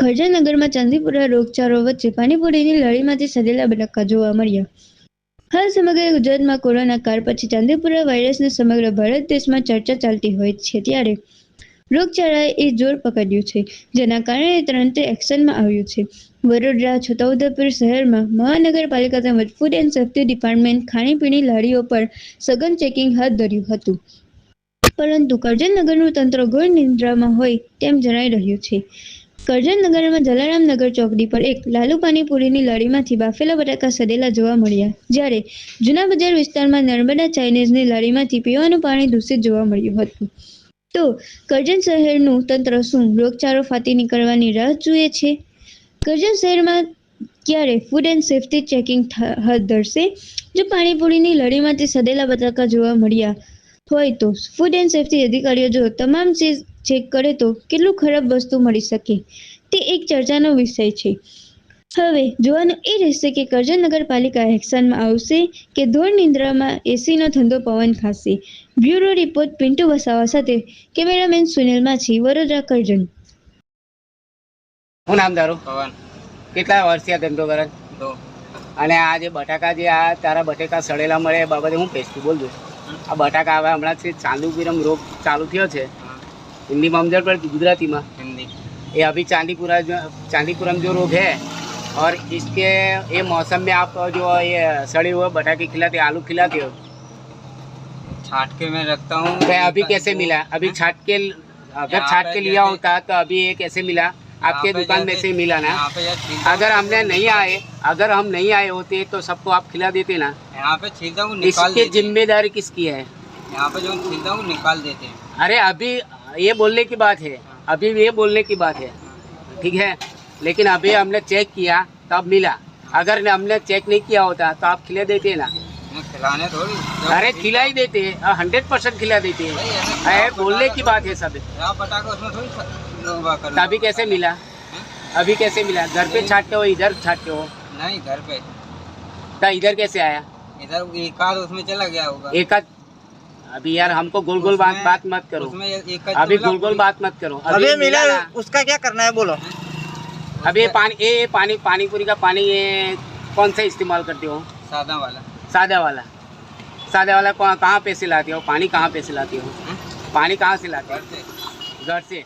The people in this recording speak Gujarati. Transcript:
કરજણનગરમાં ચાંદીપુરા રોગચાળો વચ્ચે પાણીપુરીની લડીમાંથી સદેલા બટાકા જોવા મળ્યા. હાલ સમગ્ર ગુજરાતમાં કોરોના કાળ પછી ચાંદીપુરા વાયરસને સમગ્ર ભારત દેશમાં ચર્ચા ચાલતી હોય છે ત્યારે રોગચાળાએ એ જોર પકડ્યું છે, જેના કારણે તંત્ર એક્શનમાં આવ્યું છે. વડોદરા, છોટાઉદેપુર શહેરમાં મહાનગરપાલિકા તેમજ ફૂડ એન્ડ સેફ્ટી ડિપાર્ટમેન્ટ ખાણીપીણી લારીઓ પર સઘન ચેકિંગ હાથ ધર્યું હતું. પરંતુ કરજણનગરનું તંત્ર ઘોર નિંદ્રામાં હોય તેમ જણાઈ રહ્યું છે. કરજણનગરમાં જલારામનગર ચોકડી પર એક લાલુ પાણીપુરીની લારીમાંથી બાફેલા બટાકા સડેલા જોવા મળ્યા. જ્યારે જૂના બજાર વિસ્તારમાં નર્મદા ચાઇનીઝની લારીમાંથી પીવાનું પાણી દૂષિત જોવા મળ્યું હતું. તો કરજણ શહેરનું તંત્ર શું રોગચાળો ફાટી નીકળવાની રાહ જુએ છે? કરજણ શહેરમાં ક્યારે ફૂડ એન્ડ સેફટી ચેકિંગ હાથ ધરશે? જો પાણીપુરીની લડીમાંથી સડેલા બટાકા જોવા મળ્યા હોય તો ફૂડ એન્ડ સેફટી અધિકારીઓ જો તમામ ચીજ ચેક કરે તો કેટલું ખરાબ વસ્તુ મળી શકે? તે એક ચર્ચાનો વિષય છે. હવે જોવાનું એ રહેશે કે કરજણ નગરપાલિકા એક્શનમાં આવશે કે ધોર નિંદ્રામાં એસીનો ધંધો પવન ખાશે? બ્યુરો રિપોર્ટ પિન્ટુ વસાવા સાથે કેમેરામેન સુનિલ માછી વડોદરા કરજણ. હું નામ તારું? પવન. કેટલા વર્ષથી આ ધંધો કરે? અને આ જે બટાકા જે આ તારા બટેકા સડેલા મળે એ બાબતે હું પેસ્ટું બોલ દઉં આ બટાકા હવે હમણાં ચાલુ ચાંદીપુરમ રોગ ચાલુ થયો છે. હિન્દીમાં સમજણ પડતી ગુજરાતીમાં हिंदी ये अभी चांदीपुरा जो चांदीपुरम जो रोग है और इसके ये मौसम में आप जो ये सड़े हुए बटाके खिलाते आलू खिलाते हो छाट के मैं रखता हूँ तो अभी कैसे मिला अभी छाट के अगर यहाँ छाट पे के लिया जैसे- होता तो अभी ये कैसे मिला आपके यहाँ पे दुकान में जैसे- से ही मिला ना यहाँ पे जब छीलता अगर हूँ, हमने नहीं आए अगर हम नहीं आए होते तो सबको आप खिला देते ना यहाँ पे छीलता हूँ निकाल इसकी देते हैं। जिम्मेदारी किसकी है यहाँ पे जो छीलता हूँ निकाल देते हैं अरे अभी ये बोलने की बात है। अभी ये बोलने की बात है। ठीक है? लेकिन अभी हमने चेक किया तब मिला। अगर हमने चेक नहीं किया होता तो आप खिला देते ना। खिलाने थोड़ी। अरे खिला ही देते। हैं हंड्रेड परसेंट खिला देते। हैं बोलने की बात है सब। तभी कैसे मिला? अभी कैसे मिला? घर पे छाटते हो इधर छाटते हो नहीं घर पे। तो इधर कैसे आया? इधर एक उसमें चला गया होगा। एक आध अभी यार हमको गोल गोल बात उसमें- बात मत करो उसमें एक आध तो अभी मिला, गोल गोल पूरी- बात मत करो अभी मिला ना। उसका क्या करना है बोलो अभी ये पानी ये ये पानी पानी पूरी का पानी ये कौन सा इस्तेमाल करते हो सादा वाला सादा वाला सादा वाला कहाँ कहाँ पे से लाते हो पानी कहाँ पे से लाते हो हैं? पानी कहाँ से लाते घर हो से घर से